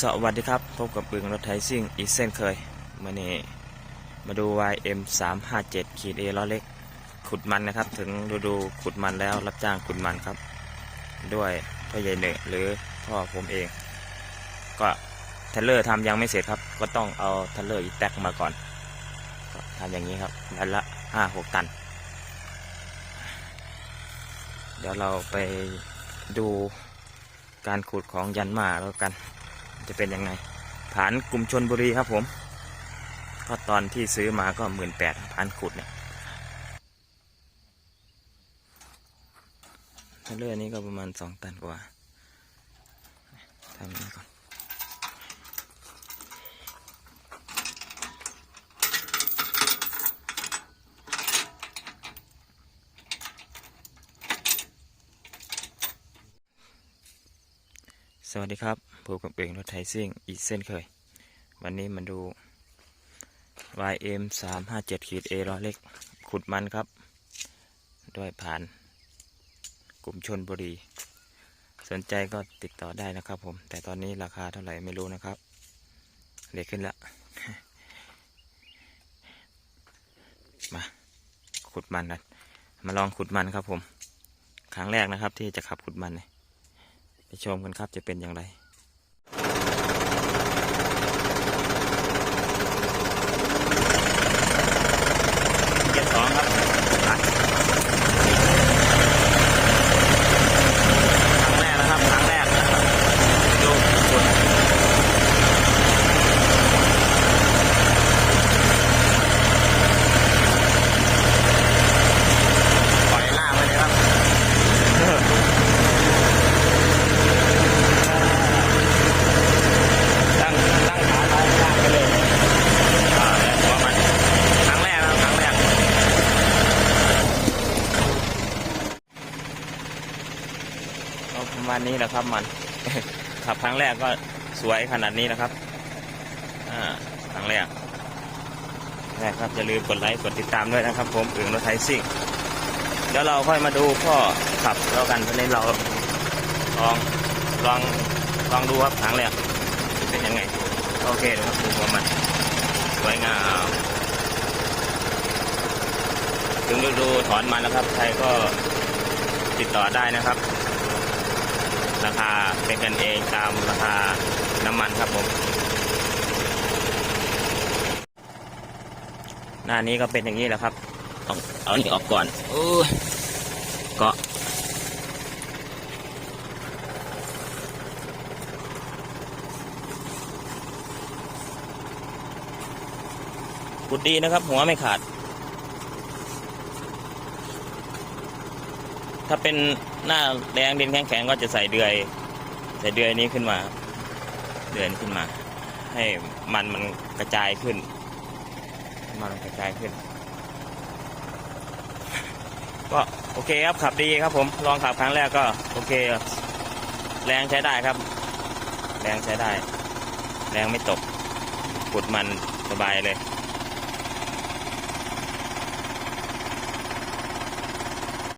สวัสดีครับ พบกับปึงรถไทยซิ่งอีกเส้นเคยมาเนี่มาดู YM 3 5 7ขีดเอล้อเล็ก ขุดมันนะครับ ถึงฤดูขุดมันแล้วรับจ้างขุดมันครับ ด้วยพ่อใหญ่เหนือหรือพ่อผมเอง ก็เทเลอร์ทำยังไม่เสร็จครับ ก็ต้องเอาเทเลอร์อีแท็กมาก่อนทำอย่างนี้ครับวันละห้าหกตัน เดี๋ยวเราไปดูการขุดของยันมาแล้วกัน จะเป็นยังไง ผานกลุ่มชนบุรีครับผมก็ตอนที่ซื้อมาก็หมื่นแปดผานขุดเนี่ยเลื่อนนี้ก็ประมาณสองตันกว่าทำนี้ก่อน สวัสดีครับพบกับเองรถไทยซิ่งอีกเส้นเคย วันนี้มาดู YM 3 5 7ขีด A ล้อยเล็ก ขุดมันครับ ด้วยผ่าน กลุ่มชนบุรี สนใจก็ติดต่อได้นะครับผม แต่ตอนนี้ราคาเท่าไหร่ไม่รู้นะครับเล็กขึ้นละ มา ขุดมันกันมาลองขุดมันครับผม ครั้งแรกนะครับที่จะขับขุดมันเนี่ย ชมกันครับจะเป็นอย่างไร เกียร์สองครับไปครั้งแรกนะครับ ครั้งแรกดูสุดปล่อยล่างไปเลยครับ ตั้งตั้งขาท้ายล่างไปเลยอ่าแล้วหัวมันครั้งแรกนะครับครั้งแรกก็ ประมาณนี้แหละครับมันขับครั้งแรกก็สวยขนาดนี้นะครับอ่าครั้งแรกแรกครับอย่าลืมกดไลค์กดติดตามด้วยนะครับ ผมอึ่งรถไทยซิ่งเดี๋ยวเราค่อยมาดูพ่อขับแล้วกันตอนนี้เราลองลองลองดูครับครั้งแรกเป็นยังไงโอเคเดี๋ยวมาดูหัวมันสวยงามถึงฤดูถอนมันแล้วครับใครก็ติดต่อได้นะครับ ราคาเป็นกันเองตามราคาน้ำมันครับผม หน้านี้ก็เป็นอย่างนี้แหละครับต้องเอานี่ออกก่อนโอ้ก็ุดดีนะครับ หัวไม่ขาด ถ้าเป็นหน้าแดงดินแข็งๆก็จะใส่เดือย ใส่เดือยนี้ขึ้นมา เดือยนี้ขึ้นมา ให้มันมันกระจายขึ้น มันกระจายขึ้น ก็โอเคครับขับดีครับผมลองขับครั้งแรกก็โอเค แรงใช้ได้ครับ แรงใช้ได้ แรงไม่ตกขุดมันสบายเลย